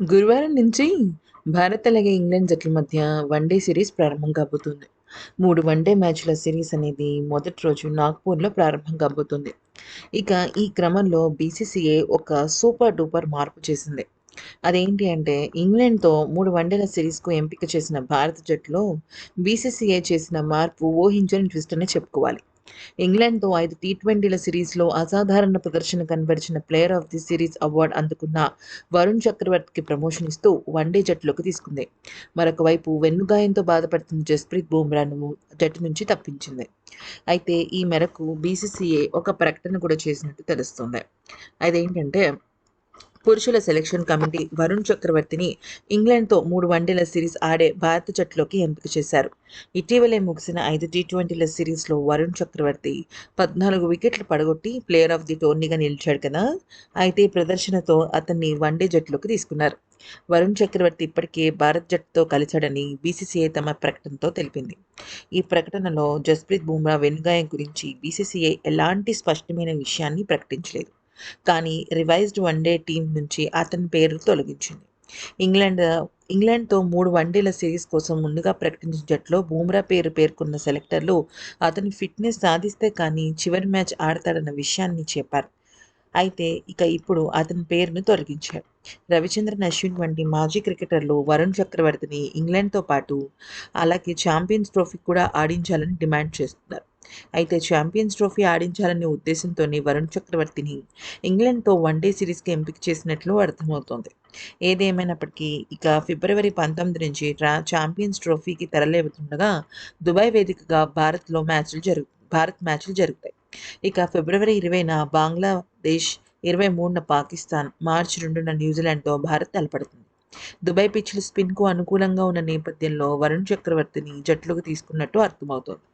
గురువారం నుంచి భారత్ అలాగే ఇంగ్లాండ్ జట్ల మధ్య వన్డే సిరీస్ ప్రారంభం కాబోతుంది. మూడు వన్డే మ్యాచ్ల సిరీస్ అనేది మొదటి రోజు నాగ్పూర్లో ప్రారంభం కాబోతుంది. ఇక ఈ క్రమంలో బీసీసీఏ ఒక సూపర్ డూపర్ మార్పు చేసింది. అదేంటి అంటే ఇంగ్లాండ్తో మూడు వన్డేల సిరీస్కు ఎంపిక చేసిన భారత జట్టులో బీసీసీఐ చేసిన మార్పు ఊహించని ట్విస్ట్ అనే చెప్పుకోవాలి. ఇంగ్లాండ్తో ఐదు టీ ట్వంటీల సిరీస్లో అసాధారణ ప్రదర్శన కనబరిచిన player of the series award అందుకున్న వరుణ్ చక్రవర్తికి ప్రమోషన్ ఇస్తూ వన్డే జట్టులోకి తీసుకుంది. మరొక వైపు వెన్నుగాయంతో బాధపడుతున్న జస్ప్రీత్ బుమ్రాను జట్టు నుంచి తప్పించింది. అయితే ఈ మేరకు బీసీసీఏ ఒక ప్రకటన కూడా చేసినట్టు తెలుస్తుంది. అదేంటంటే పురుషుల సెలక్షన్ కమిటీ వరుణ్ చక్రవర్తిని ఇంగ్లాండ్తో మూడు వన్డేల సిరీస్ ఆడే భారత జట్టులోకి ఎంపిక చేశారు. ఇటీవలే ముగిసిన ఐదు టీ ట్వంటీల సిరీస్లో వరుణ్ చక్రవర్తి పద్నాలుగు వికెట్లు పడగొట్టి ప్లేయర్ ఆఫ్ ది టోర్నీగా నిలిచాడు కదా. అయితే ప్రదర్శనతో అతన్ని వన్డే జట్టులోకి తీసుకున్నారు. వరుణ్ చక్రవర్తి ఇప్పటికే భారత్ జట్టుతో కలిశాడని బీసీసీఐ తమ ప్రకటనతో తెలిపింది. ఈ ప్రకటనలో జస్ప్రీత్ బుమ్రా వెనుగాయం గురించి బీసీసీఐ ఎలాంటి స్పష్టమైన విషయాన్ని ప్రకటించలేదు. కానీ రివైజ్డ్ వన్డే టీం నుంచి అతని పేరు తొలగించింది. ఇంగ్లాండ్ ఇంగ్లాండ్తో మూడు వన్డేల సిరీస్ కోసం ముందుగా ప్రకటించిన జట్లో బూమ్రా పేరు పేర్కొన్న సెలెక్టర్లు అతని ఫిట్నెస్ సాధిస్తే కానీ చివరి మ్యాచ్ ఆడతాడన్న విషయాన్ని చెప్పారు. అయితే ఇక ఇప్పుడు అతని పేరును తొలగించారు. రవిచంద్రన్ అశ్విన్ వంటి మాజీ క్రికెటర్లు వరుణ్ చక్రవర్తిని ఇంగ్లాండ్తో పాటు అలాగే ఛాంపియన్స్ ట్రోఫీ కూడా ఆడించాలని డిమాండ్ చేస్తున్నారు. అయితే ఛాంపియన్స్ ట్రోఫీ ఆడించాలనే ఉద్దేశంతోనే వరుణ్ చక్రవర్తిని ఇంగ్లాండ్తో వన్డే సిరీస్కి ఎంపిక చేసినట్లు అర్థమవుతోంది. ఏదేమైనప్పటికీ ఇక ఫిబ్రవరి పంతొమ్మిది నుంచి ఛాంపియన్స్ ట్రోఫీకి తెరలేవుతుండగా దుబాయ్ వేదికగా భారత్లో మ్యాచ్లు జరుగు భారత్ మ్యాచ్లు జరుగుతాయి. ఇక ఫిబ్రవరి ఇరవైన బంగ్లాదేశ్ ఇరవై మూడున పాకిస్తాన్ మార్చి రెండున న్యూజిలాండ్తో భారత్ తలపడుతుంది. దుబాయ్ పిచ్లు స్పిన్కు అనుకూలంగా ఉన్న నేపథ్యంలో వరుణ్ చక్రవర్తిని జట్లోకి తీసుకున్నట్టు అర్థమవుతోంది.